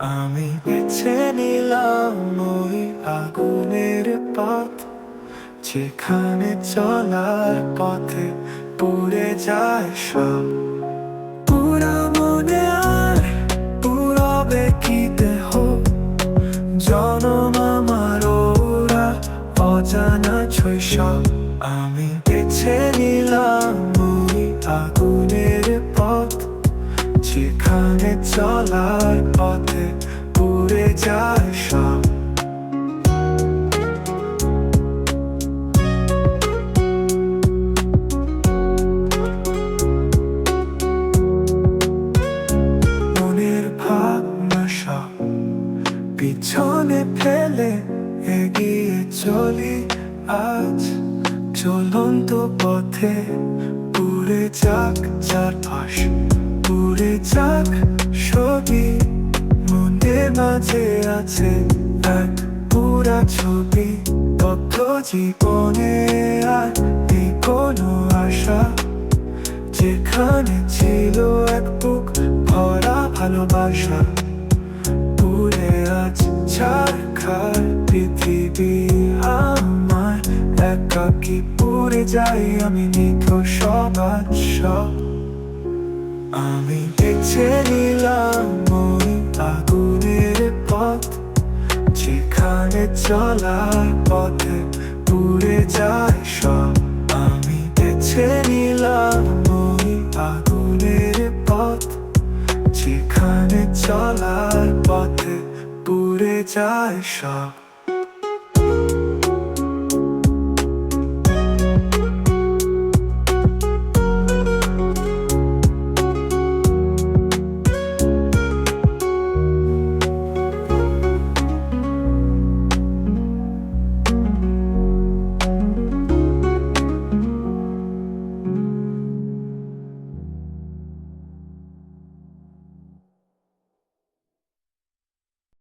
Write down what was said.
আমি বেছে নিলাম ওই আগুনের পথ। যেখানে চলার পথে পুড়ে যায় সব। পুরা মনে আর পুরবে কি দেহ? জনম আমার ওরা অজানা শৈশব আমি বেছে নিলাম ওই আগুনের যেখানে চলার পথে পুড়ে যায় সব। পিছনে ফেলে এগিয়ে চলি আজ। চলন্ত পথে পুরে যাক চারপাশ। যাক, ছবি মনের মাঝে আছে এক পুরা ছবি। তথ্য জীবনে আর কোনো আশা? যেখানে ছিল এক বুক ভরা ভালোবাসা। পুরে আজ ছাড়খার পৃথিবী আমার। একাকি পুরে যাই আমি নিত সবার সব। আমি বেছে নিলাম ওই আগুনের পথ। যেখানে চলার পথে পুড়ে যায় সব। আমি বেছে নিলাম ওই আগুনের পথ। যেখানে চলার পথে পুড়ে যায় সব।